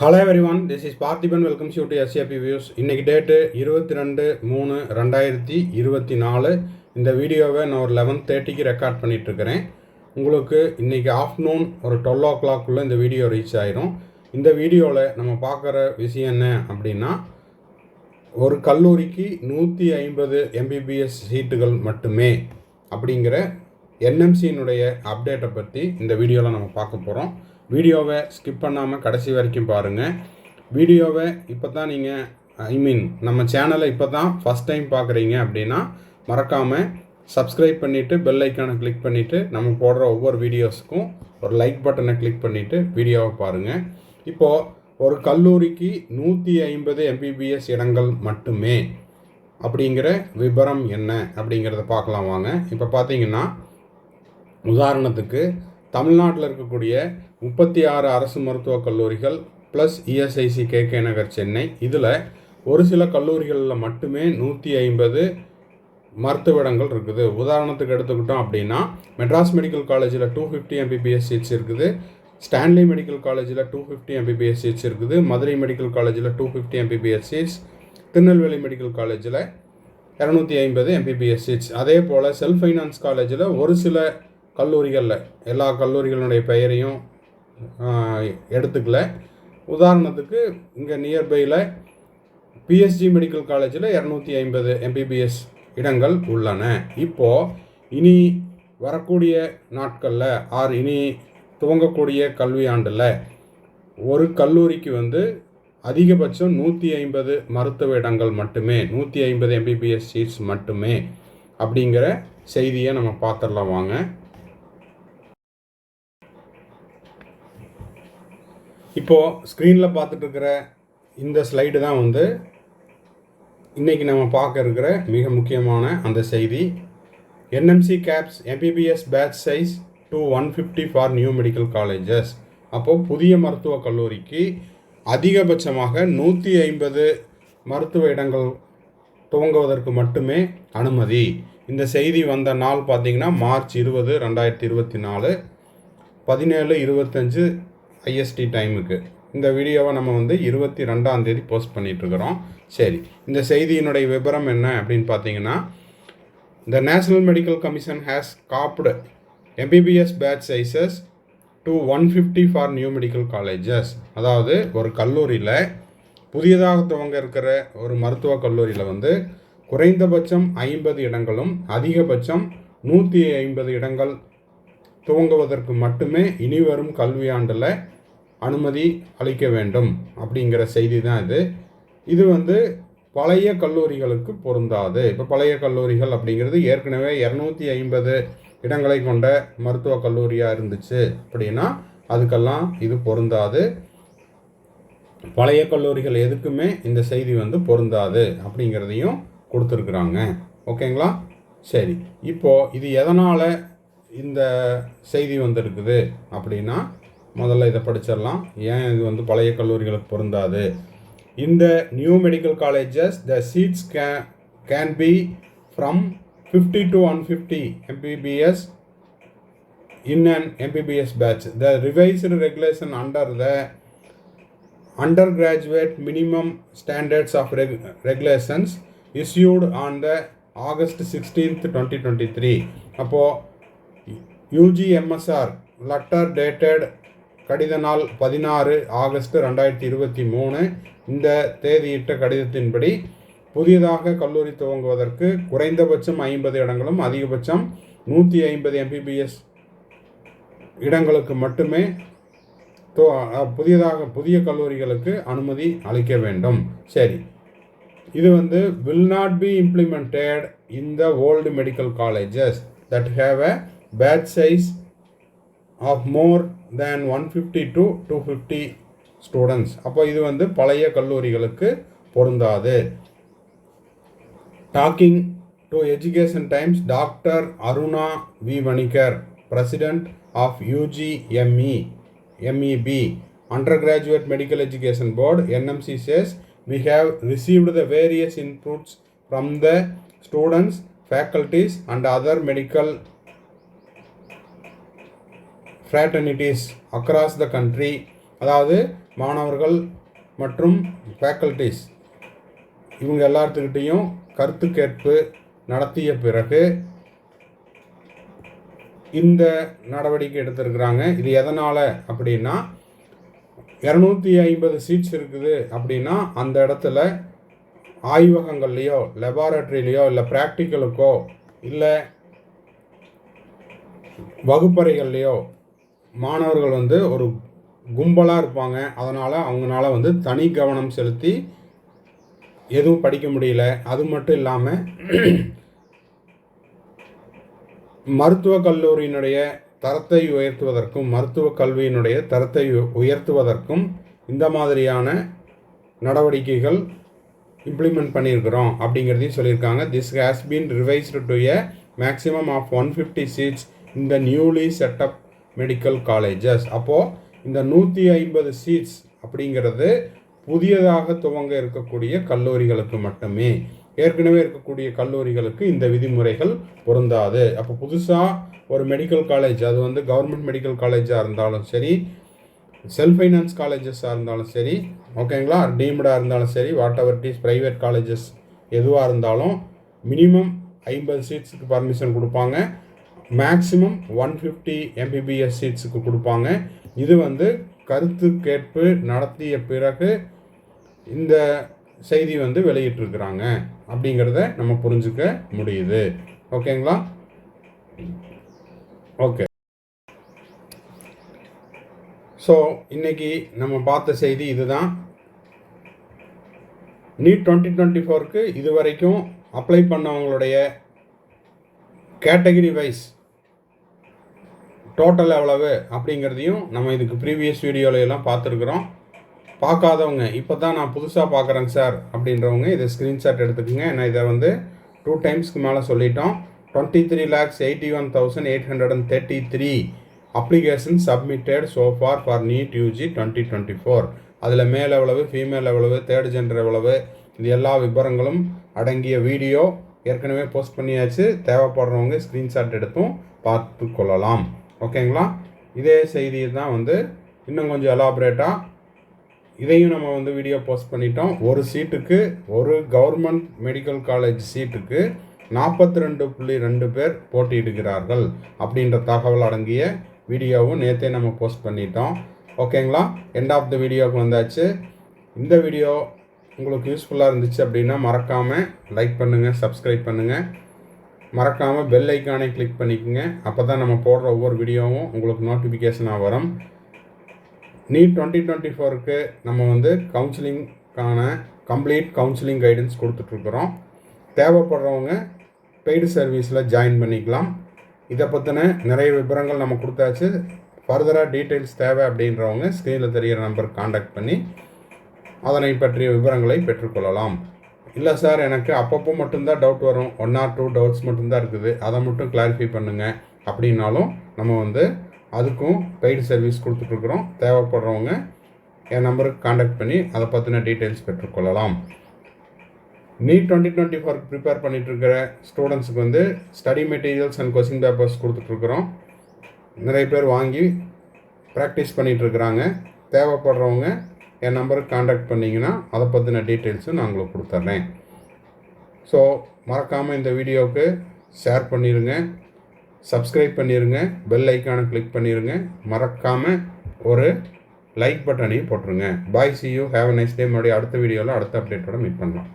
Hello everyone this is Parthiban welcomes you to SAP views இன்றைக்கி date இருபத்தி ரெண்டு மூணு ரெண்டாயிரத்தி இருபத்தி நாலு. இந்த வீடியோவை நான் ஒரு லெவன் தேர்ட்டிக்கு ரெக்கார்ட் பண்ணிகிட்ருக்கிறேன் உங்களுக்கு இன்றைக்கி ஆஃப்டர்நூன் ஒரு டுவெல் ஓ கிளாக்குள்ளே இந்த வீடியோ ரீச் ஆயிரும். இந்த வீடியோவில் நம்ம பார்க்குற விஷயம் என்ன அப்படின்னா ஒரு கல்லூரிக்கு நூற்றி ஐம்பது எம்பிபிஎஸ் சீட்டுகள் மட்டுமே அப்படிங்கிற என்எம்சியினுடைய அப்டேட்டை பற்றி இந்த வீடியோவில் நம்ம பார்க்க போகிறோம் வீடியோவை ஸ்கிப் பண்ணாமல் கடைசி வரைக்கும் பாருங்கள் வீடியோவை இப்போ தான் நீங்கள் ஐ மீன் நம்ம சேனலை இப்போ தான் ஃபஸ்ட் டைம் பார்க்குறீங்க அப்படின்னா மறக்காமல் சப்ஸ்கிரைப் பண்ணிவிட்டு பெல் ஐக்கானை கிளிக் பண்ணிவிட்டு நம்ம போடுற ஒவ்வொரு வீடியோஸுக்கும் ஒரு லைக் பட்டனை கிளிக் பண்ணிவிட்டு வீடியோவை பாருங்கள் இப்போது ஒரு கல்லூரிக்கு நூற்றி ஐம்பது எம்பிபிஎஸ் இடங்கள் மட்டுமே அப்படிங்கிற விபரம் என்ன அப்படிங்கிறத பார்க்கலாம் வாங்க. இப்போ பார்த்தீங்கன்னா உதாரணத்துக்கு தமிழ்நாட்டில் இருக்கக்கூடிய முப்பத்தி ஆறு அரசு மருத்துவக் கல்லூரிகள் ப்ளஸ் இஎஸ்ஐசி கேகே நகர் சென்னை. இதில் ஒரு சில கல்லூரிகளில் மட்டுமே நூற்றி ஐம்பது மருத்துவ இடங்கள் இருக்குது. உதாரணத்துக்கு எடுத்துக்கிட்டோம் அப்படின்னா மெட்ராஸ் மெடிக்கல் காலேஜில் டூ ஃபிஃப்டி எம்பிபிஎஸ் சீட்ஸ் இருக்குது. ஸ்டான்லி மெடிக்கல் காலேஜில் டூ ஃபிஃப்டி எம்பிபிஎஸ் சீட்ஸ் இருக்குது. மதுரை மெடிக்கல் காலேஜில் two fifty MBBS seats Tirunelveli medical காலேஜில் இரநூத்தி ஐம்பது எம்பிபிஎஸ் சீட்ஸ் அதே போல் செல்ஃப் ஃபைனான்ஸ் காலேஜில் ஒரு சில கல்லூரிகளில் எல்லா கல்லூரிகளுடைய பெயரையும் எடுத்துக்கல. உதாரணத்துக்கு இங்கே நியர்பையில் பிஎஸ்ஜி மெடிக்கல் காலேஜில் இரநூத்தி ஐம்பது எம்பிபிஎஸ் இடங்கள் உள்ளன. இப்போது இனி வரக்கூடிய நாட்களில் ஆர் இனி துவங்கக்கூடிய கல்வி ஆண்டில் ஒரு கல்லூரிக்கு வந்து அதிகபட்சம் நூற்றி ஐம்பது மருத்துவ இடங்கள் மட்டுமே நூற்றி ஐம்பது எம்பிபிஎஸ் சீட்ஸ் மட்டுமே அப்படிங்கிற செய்தியை நம்ம பார்த்துடலாம் வாங்க. இப்போது ஸ்க்ரீனில் பார்த்துட்டு இருக்கிற இந்த ஸ்லைடு தான் வந்து இன்றைக்கி நம்ம பார்க்க இருக்கிற மிக முக்கியமான அந்த செய்தி. NMC caps MBBS batch size to one fifty for new medical colleges அப்போது புதிய மருத்துவக் கல்லூரிக்கு அதிகபட்சமாக நூற்றி ஐம்பது மருத்துவ இடங்கள் துவங்குவதற்கு மட்டுமே அனுமதி. இந்த செய்தி வந்த நாள் பார்த்திங்கன்னா மார்ச் இருபது ரெண்டாயிரத்தி இருபத்தி நாலு. பதினேழு இருபத்தஞ்சு ஐஎஸ்டி டைமுக்கு இந்த வீடியோவை நம்ம வந்து இருபத்தி ரெண்டாம் தேதி போஸ்ட் பண்ணிகிட்ருக்குறோம் சரி இந்த செய்தியினுடைய விவரம் என்ன அப்படின்னு பார்த்தீங்கன்னா the national medical commission has capped MBBS batch sizes to one fifty for new medical colleges அதாவது ஒரு கல்லூரியில் புதியதாக துவங்க இருக்கிற ஒரு மருத்துவக் கல்லூரியில் வந்து குறைந்தபட்சம் ஐம்பது இடங்களும் அதிகபட்சம் நூற்றி ஐம்பது இடங்கள் துவங்குவதற்கு மட்டுமே இனி வரும் கல்வியாண்டில் அனுமதி அளிக்க வேண்டும் அப்படிங்கிற செய்தி தான் இது. இது வந்து பழைய கல்லூரிகளுக்கு பொருந்தாது. இப்போ பழைய கல்லூரிகள் அப்படிங்கிறது ஏற்கனவே இரநூத்தி ஐம்பது இடங்களை கொண்ட மருத்துவ கல்லூரியாக இருந்துச்சு அப்படின்னா அதுக்கெல்லாம் இது பொருந்தாது. பழைய கல்லூரிகள் எதுக்குமே இந்த செய்தி வந்து பொருந்தாது அப்படிங்கிறதையும் கொடுத்துருக்குறாங்க. ஓகேங்களா? சரி. இப்போது இது எதனால் இந்த செய்தி வந்திருக்குது அப்படின்னா முதல்ல இதை படிச்சிடலாம் ஏன் இது வந்து பழைய கல்லூரிகளுக்கு பொருந்தாது இந்த new medical colleges the seats K can be from fifty to one fifty MBBS in in MBBS batch the revised regulation under the undergraduate minimum standards of reg- regulations issued on the August sixteenth twenty twenty three அப்போது UGMSR letter dated கடித நாள் பதினாறு August ரெண்டாயிரத்தி இருபத்தி மூணு. இந்த தேதியிட்ட கடிதத்தின்படி புதியதாக கல்லூரி துவங்குவதற்கு குறைந்தபட்சம் ஐம்பது இடங்களும் அதிகபட்சம் நூற்றி ஐம்பது எம்பிபிஎஸ் இடங்களுக்கு மட்டுமே புதியதாக புதிய கல்லூரிகளுக்கு அனுமதி அளிக்க வேண்டும். சரி. இது வந்து will not be implemented in the old medical colleges that have a batch size of more of one fifty to two 250 students அப்போ இது வந்து பழைய கல்லூரிகளுக்கு பொருந்தாது talking to education times doctor Aruna V Vanikar president of UG ME MEB undergraduate medical education board NMC says we have received the various inputs from the students faculties and other medical fraternities across the country அதாவது மாணவர்கள் மற்றும் faculties இவங்க எல்லாத்துக்கிட்டேயும் கருத்து கேட்பு நடத்திய பிறகு இந்த நடவடிக்கை எடுத்திருக்கிறாங்க. இது எதனால் அப்படின்னா இரநூத்தி ஐம்பது சீட்ஸ் இருக்குது அப்படின்னா அந்த இடத்துல ஆய்வகங்கள்லேயோ லெபார்ட்ரிலேயோ இல்லை ப்ராக்டிக்கலுக்கோ இல்லை வகுப்பறைகள்லையோ மாணவர்கள் வந்து ஒரு கும்பலாக இருப்பாங்க. அதனால் அவங்களால வந்து தனி கவனம் செலுத்தி எதுவும் படிக்க முடியல. அது மட்டும் இல்லாமல் மருத்துவக் கல்லூரியினுடைய தரத்தை உயர்த்துவதற்கும் மருத்துவக் கல்வியினுடைய தரத்தை உயர்த்துவதற்கும் இந்த மாதிரியான நடவடிக்கைகள் இம்ப்ளிமெண்ட் பண்ணியிருக்கிறோம் அப்படிங்கிறதையும் சொல்லியிருக்காங்க. This has been revised to a maximum of one fifty seats இந்த newly set up medical colleges அப்போது இந்த நூற்றி ஐம்பது சீட்ஸ் அப்படிங்கிறது புதியதாக துவங்க இருக்கக்கூடிய கல்லூரிகளுக்கு மட்டுமே. ஏற்கனவே இருக்கக்கூடிய கல்லூரிகளுக்கு இந்த விதிமுறைகள் பொருந்தாது. அப்போ புதுசாக ஒரு மெடிக்கல் காலேஜ் அது வந்து கவர்மெண்ட் மெடிக்கல் காலேஜாக இருந்தாலும் சரி செல்ஃப் ஃபைனான்ஸ் காலேஜஸாக இருந்தாலும் சரி ஓகேங்களா டீம்டாக இருந்தாலும் சரி whatever these private colleges எதுவாக இருந்தாலும் மினிமம் ஐம்பது சீட்ஸுக்கு பர்மிஷன் கொடுப்பாங்க. மேக்ஸிமம் ஒன் ஃபிஃப்டி எம்பிபிஎஸ் சீட்ஸுக்கு கொடுப்பாங்க. இது வந்து கருத்து கேட்பு நடத்திய பிறகு இந்த செய்தி வந்து வெளியிட்டிருக்கிறாங்க. அப்படிங்கிறத நம்ம புரிஞ்சுக்க முடியுது. ஓகேங்களா? ஓகே. ஸோ இன்னைக்கு நம்ம பார்த்த செய்தி இதுதான். நீட் டுவெண்ட்டி டுவெண்ட்டி ஃபோருக்கு இது வரைக்கும் அப்ளை பண்ணவங்களுடைய கேட்டகரி வைஸ் டோட்டல் எவ்வளவு அப்படிங்கிறதையும் நம்ம இதுக்கு ப்ரீவியஸ் வீடியோலையெல்லாம் எல்லாம் பார்த்துருக்குறோம். பார்க்காதவங்க இப்போ தான் நான் புதுசாக பார்க்குறேங்க சார் அப்படின்றவங்க இதை ஸ்க்ரீன்ஷாட் எடுத்துக்கோங்க. ஏன்னா இதை வந்து டூ டைம்ஸ்க்கு மேலே சொல்லிட்டோம். Twenty three lakhs eighty one thousand eight hundred and thirty three application submitted so for for NEET UG twenty twenty four அதில் மேல் எவ்வளவு ஃபீமேல் எவ்வளவு தேர்ட் ஜெண்டர் எவ்வளவு இது எல்லா விவரங்களும் அடங்கிய வீடியோ ஏற்கனவே போஸ்ட் பண்ணியாச்சு. தேவைப்படுறவங்க ஸ்க்ரீன்ஷாட் எடுத்தும் பார்த்து கொள்ளலாம் ஓகேங்களா? இதே செய்தியை தான் வந்து இன்னும் கொஞ்சம் எலாபரேட்டாக இதையும் நம்ம வந்து வீடியோ போஸ்ட் பண்ணிட்டோம். ஒரு சீட்டுக்கு ஒரு கவர்மெண்ட் மெடிக்கல் காலேஜ் சீட்டுக்கு நாற்பத்தி ரெண்டு புள்ளி ரெண்டு பேர் போட்டியிடுகிறார்கள் அப்படின்ற தகவல் அடங்கிய வீடியோவும் நேற்றே நம்ம போஸ்ட் பண்ணிட்டோம். ஓகேங்களா? எண்ட் ஆஃப் த வீடியோவுக்கு வந்தாச்சு. இந்த வீடியோ உங்களுக்கு யூஸ்ஃபுல்லாக இருந்துச்சு அப்படின்னா மறக்காமல் லைக் பண்ணுங்கள் சப்ஸ்கிரைப் பண்ணுங்கள் மறக்காமல் பெல் ஐக்கானை கிளிக் பண்ணிக்கோங்க. அப்போ தான் நம்ம போடுற ஒவ்வொரு வீடியோவும் உங்களுக்கு நோட்டிஃபிகேஷனாக வரும். நீட் டுவெண்ட்டி டுவெண்ட்டி ஃபோருக்கு நம்ம வந்து கவுன்சிலிங்கான கம்ப்ளீட் கவுன்சிலிங் கைடன்ஸ் கொடுத்துட்ருக்குறோம். தேவைப்படுறவங்க பெய்டு சர்வீஸில் ஜாயின் பண்ணிக்கலாம். இதை பற்றின நிறைய விவரங்கள் நம்ம கொடுத்தாச்சு. ஃபர்தராக டீட்டெயில்ஸ் தேவை அப்படின்றவங்க ஸ்க்ரீனில் தெரிகிற நம்பர் காண்டாக்ட் பண்ணி அதனை பற்றிய விவரங்களை பெற்றுக்கொள்ளலாம். இல்லை சார் எனக்கு அப்பப்போ மட்டும்தான் டவுட் வரும். ஒன் ஆர் டூ டவுட்ஸ் மட்டும்தான் இருக்குது. அதை மட்டும் கிளாரிஃபை பண்ணுங்கள் அப்படின்னாலும் நம்ம வந்து அதுக்கும் கைடு சர்வீஸ் கொடுத்துட்ருக்குறோம். தேவைப்படுறவங்க என் நம்பருக்கு காண்டாக்ட் பண்ணி அதை பற்றின டீட்டெயில்ஸ் பெற்றுக்கொள்ளலாம். NEET twenty twenty four prepare பண்ணிகிட்ருக்கிற ஸ்டூடெண்ட்ஸுக்கு வந்து study materials and question papers கொடுத்துட்ருக்குறோம். நிறைய பேர் வாங்கி ப்ராக்டிஸ் பண்ணிகிட்ருக்குறாங்க தேவைப்படுறவங்க என் நம்பருக்கு காண்டாக்ட் பண்ணிங்கன்னா அதை பற்றின டீட்டெயில்ஸும் நான் உங்களுக்கு கொடுத்துட்றேன் ஸோ மறக்காமல் இந்த வீடியோவுக்கு ஷேர் பண்ணிடுங்க சப்ஸ்கிரைப் பண்ணிடுங்க பெல் ஐக்கானை கிளிக் பண்ணிடுங்க மறக்காமல் ஒரு லைக் பட்டனையும் போட்டுருங்க. Bye see you have nice day மறுபடியும் அடுத்த வீடியோவில் அடுத்த அப்டேட்டோட மீட் பண்ணலாம்.